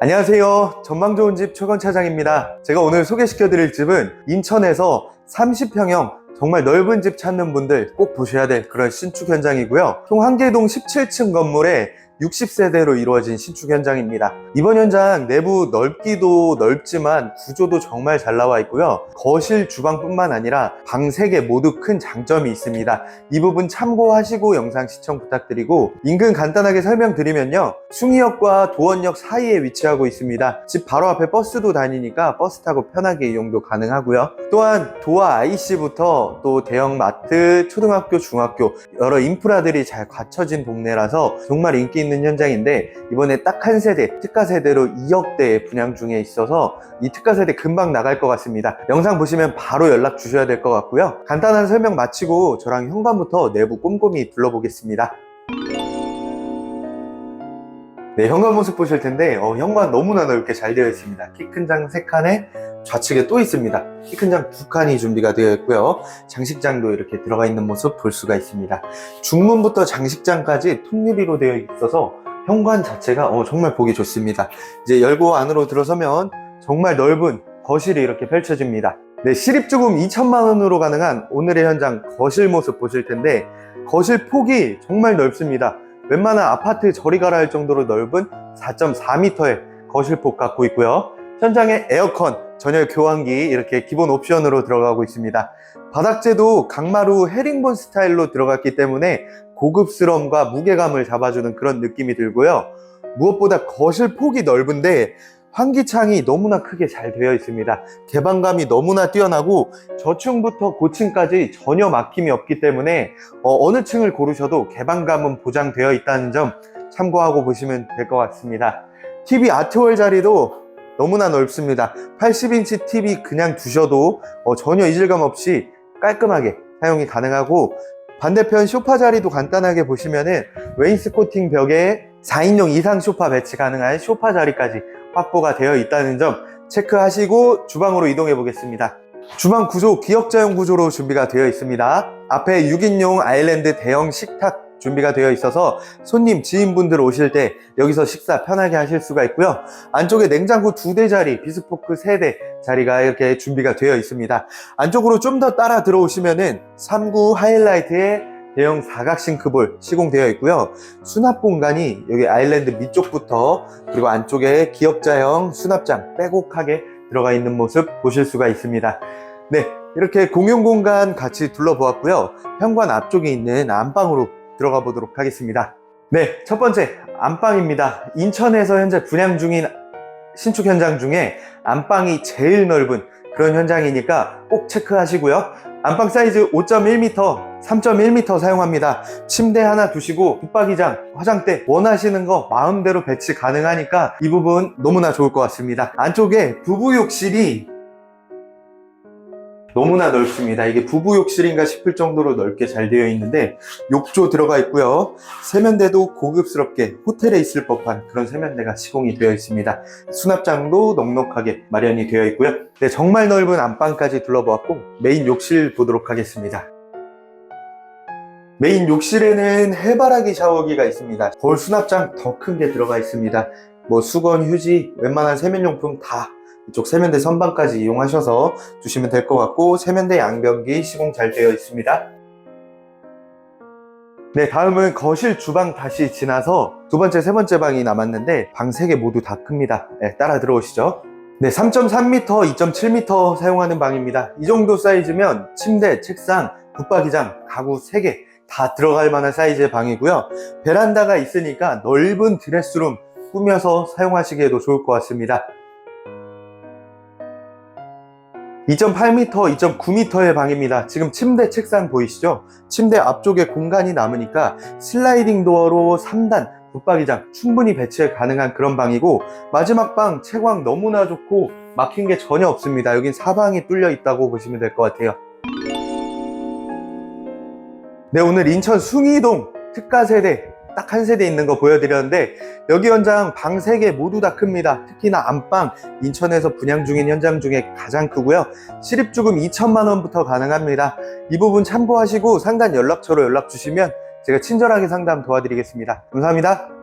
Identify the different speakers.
Speaker 1: 안녕하세요. 전망 좋은 집 최건 차장입니다. 제가 오늘 소개시켜 드릴 집은 인천에서 30평형 정말 넓은 집 찾는 분들 꼭 보셔야 될 그런 신축 현장이고요. 총 한개동 17층 건물에 60세대로 이루어진 신축 현장입니다. 이번 현장 내부 넓기도 넓지만 구조도 정말 잘 나와 있고요. 거실, 주방뿐만 아니라 방 3개 모두 큰 장점이 있습니다. 이 부분 참고하시고 영상 시청 부탁드리고 인근 간단하게 설명드리면요. 숭이역과 도원역 사이에 위치하고 있습니다. 집 바로 앞에 버스도 다니니까 버스 타고 편하게 이용도 가능하고요. 또한 도화 IC부터 또 대형 마트, 초등학교, 중학교 여러 인프라들이 잘 갖춰진 동네라서 정말 인기 있는 현장인데 이번에 딱 한 세대 특가 세대로 2억대 분양 중에 있어서 이 특가 세대 금방 나갈 것 같습니다. 영상 보시면 바로 연락 주셔야 될 것 같고요. 간단한 설명 마치고 저랑 현관부터 내부 꼼꼼히 둘러보겠습니다. 네, 현관 모습 보실 텐데 어, 현관 너무나 넓게 잘 되어 있습니다. 키 큰 장 3칸에 좌측에 또 있습니다. 키 큰장 2칸이 준비가 되어 있고요. 장식장도 이렇게 들어가 있는 모습 볼 수가 있습니다. 중문부터 장식장까지 통유리로 되어 있어서 현관 자체가 어, 정말 보기 좋습니다. 이제 열고 안으로 들어서면 정말 넓은 거실이 이렇게 펼쳐집니다. 네, 시립주금 2천만 원으로 가능한 오늘의 현장 거실 모습 보실 텐데 거실 폭이 정말 넓습니다. 웬만한 아파트 저리 가라 할 정도로 넓은 4.4m의 거실 폭 갖고 있고요. 현장에 에어컨, 전열 교환기 이렇게 기본 옵션으로 들어가고 있습니다. 바닥재도 강마루 헤링본 스타일로 들어갔기 때문에 고급스러움과 무게감을 잡아주는 그런 느낌이 들고요. 무엇보다 거실 폭이 넓은데 환기창이 너무나 크게 잘 되어 있습니다. 개방감이 너무나 뛰어나고 저층부터 고층까지 전혀 막힘이 없기 때문에 어, 느 층을 고르셔도 개방감은 보장되어 있다는 점 참고하고 보시면 될 것 같습니다. TV 아트월 자리도 너무나 넓습니다. 80인치 TV 그냥 두셔도 어, 전혀 이질감 없이 깔끔하게 사용이 가능하고 반대편 소파 자리도 간단하게 보시면은 웨인스코팅 벽에 4인용 이상 소파 배치 가능한 소파 자리까지 확보가 되어 있다는 점 체크하시고 주방으로 이동해 보겠습니다. 주방 구조 기역자용 구조로 준비가 되어 있습니다. 앞에 6인용 아일랜드 대형 식탁 준비가 되어 있어서 손님, 지인분들 오실 때 여기서 식사 편하게 하실 수가 있고요. 안쪽에 냉장고 두 대 자리, 비스포크 세 대 자리가 이렇게 준비가 되어 있습니다. 안쪽으로 좀 더 따라 들어오시면은 3구 하이라이트의 대형 사각 싱크볼 시공되어 있고요. 수납 공간이 여기 아일랜드 밑쪽부터 그리고 안쪽에 기역자형 수납장 빼곡하게 들어가 있는 모습 보실 수가 있습니다. 네, 이렇게 공용 공간 같이 둘러보았고요. 현관 앞쪽에 있는 안방으로 들어가 보도록 하겠습니다. 네, 첫 번째 안방입니다. 인천에서 현재 분양 중인 신축 현장 중에 안방이 제일 넓은 그런 현장이니까 꼭 체크하시고요. 안방 사이즈 5.1m, 3.1m 사용합니다. 침대 하나 두시고 붙박이장, 화장대 원하시는 거 마음대로 배치 가능하니까 이 부분 너무나 좋을 것 같습니다. 안쪽에 부부 욕실이 너무나 넓습니다. 이게 부부 욕실인가 싶을 정도로 넓게 잘 되어 있는데 욕조 들어가 있고요. 세면대도 고급스럽게 호텔에 있을 법한 그런 세면대가 시공이 되어 있습니다. 수납장도 넉넉하게 마련이 되어 있고요. 네, 정말 넓은 안방까지 둘러보았고 메인 욕실 보도록 하겠습니다. 메인 욕실에는 해바라기 샤워기가 있습니다. 거울 수납장 더 큰 게 들어가 있습니다. 뭐 수건, 휴지, 웬만한 세면용품 다 이쪽 세면대 선반까지 이용하셔서 두시면 될 것 같고 세면대 양변기 시공 잘 되어 있습니다. 네, 다음은 거실 주방 다시 지나서 두 번째, 세 번째 방이 남았는데 방 세 개 모두 다 큽니다. 네, 따라 들어오시죠. 네, 3.3m, 2.7m 사용하는 방입니다. 이 정도 사이즈면 침대, 책상, 붙박이장, 가구 3개 다 들어갈 만한 사이즈의 방이고요. 베란다가 있으니까 넓은 드레스룸 꾸며서 사용하시기에도 좋을 것 같습니다. 2.8m, 2.9m의 방입니다. 지금 침대 책상 보이시죠? 침대 앞쪽에 공간이 남으니까 슬라이딩 도어로 3단 붙박이장 충분히 배치 가능한 그런 방이고 마지막 방 채광 너무나 좋고 막힌 게 전혀 없습니다. 여긴 사방이 뚫려 있다고 보시면 될 것 같아요. 네, 오늘 인천 숭이동 특가 세대 딱 한 세대 있는 거 보여드렸는데 여기 현장 방 3개 모두 다 큽니다. 특히나 안방 인천에서 분양 중인 현장 중에 가장 크고요. 시립주금 2천만 원부터 가능합니다. 이 부분 참고하시고 상단 연락처로 연락 주시면 제가 친절하게 상담 도와드리겠습니다. 감사합니다.